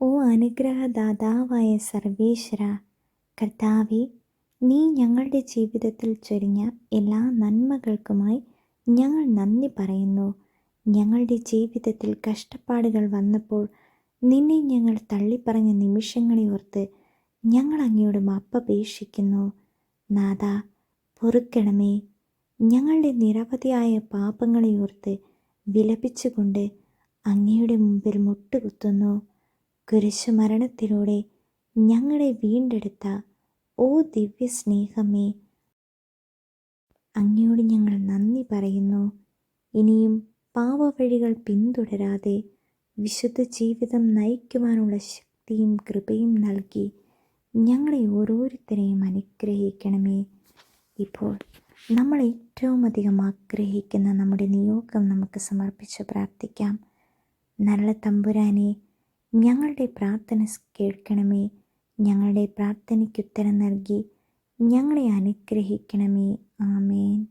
ഓ അനുഗ്രഹദാതാവായ സർവേശ്വര കർത്താവെ നീ ഞങ്ങളുടെ ജീവിതത്തിൽ ചൊരിഞ്ഞ എല്ലാ നന്മകൾക്കുമായി ഞങ്ങൾ നന്ദി പറയുന്നു. ഞങ്ങളുടെ ജീവിതത്തിൽ കഷ്ടപ്പാടുകൾ വന്നപ്പോൾ നിന്നെ ഞങ്ങൾ തള്ളിപ്പറഞ്ഞ നിമിഷങ്ങളെ ഓർത്ത് ഞങ്ങൾ അങ്ങയോട് മാപ്പപേക്ഷിക്കുന്നു. നാഥ പൊറുക്കണമേ. ഞങ്ങളുടെ നിരവധിയായ പാപങ്ങളെ ഓർത്ത് വിലപിച്ചുകൊണ്ട് അങ്ങയുടെ മുമ്പിൽ മുട്ടുകുത്തുന്നു. കുരിശുമരണത്തിലൂടെ ഞങ്ങളെ വീണ്ടെടുത്ത ഓ ദിവ്യ സ്നേഹമേ അങ്ങയോട് ഞങ്ങൾ നന്ദി പറയുന്നു. ഇനിയും പാവവഴികൾ പിന്തുടരാതെ വിശുദ്ധ ജീവിതം നയിക്കുവാനുള്ള ശക്തിയും കൃപയും നൽകി ഞങ്ങളെ ഓരോരുത്തരെയും അനുഗ്രഹിക്കണമേ. ഇപ്പോൾ നമ്മൾ ഏറ്റവും അധികം ആഗ്രഹിക്കുന്ന നമ്മുടെ നിയോഗം നമുക്ക് സമർപ്പിച്ച് പ്രാർത്ഥിക്കാം. നല്ല തമ്പുരാനെ ഞങ്ങളുടെ പ്രാർത്ഥന കേൾക്കണമേ. ഞങ്ങളുടെ പ്രാർത്ഥനയ്ക്കുത്തരം നൽകി ഞങ്ങളെ അനുഗ്രഹിക്കണമേ. ആമേൻ.